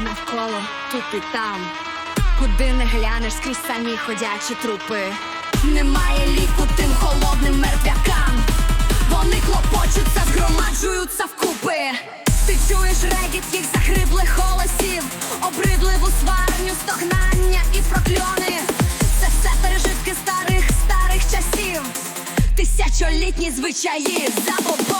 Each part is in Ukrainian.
навколо тут і там. Куди не глянеш скрізь самі ходячі трупи. Немає ліку тим холодним мертвякам. Вони клопочуться, згромаджуються вкупи. Ти чуєш регіт їх захриблих голосів, обридливу сварню, стогнання і прокльони. Це все пережитки старих, старих часів. Тисячолітні звичаї забобони.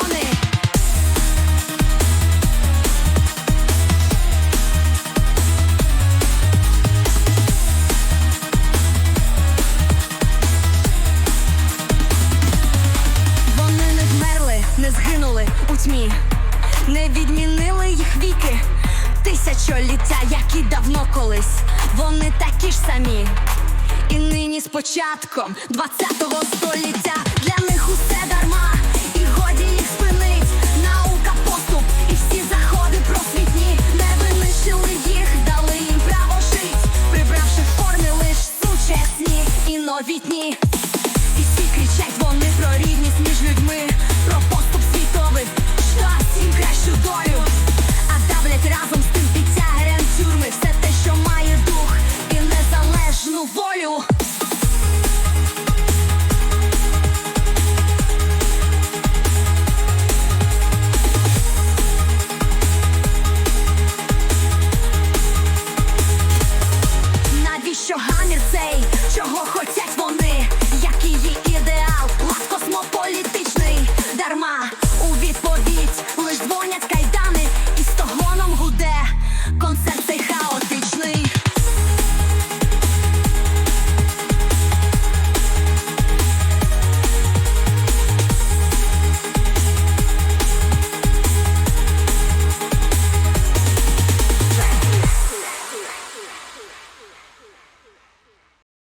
Не згинули у тьмі, не відмінили їх віки. Тисячоліття, як і давно колись, вони такі ж самі. І нині з початком 20-го століття for you.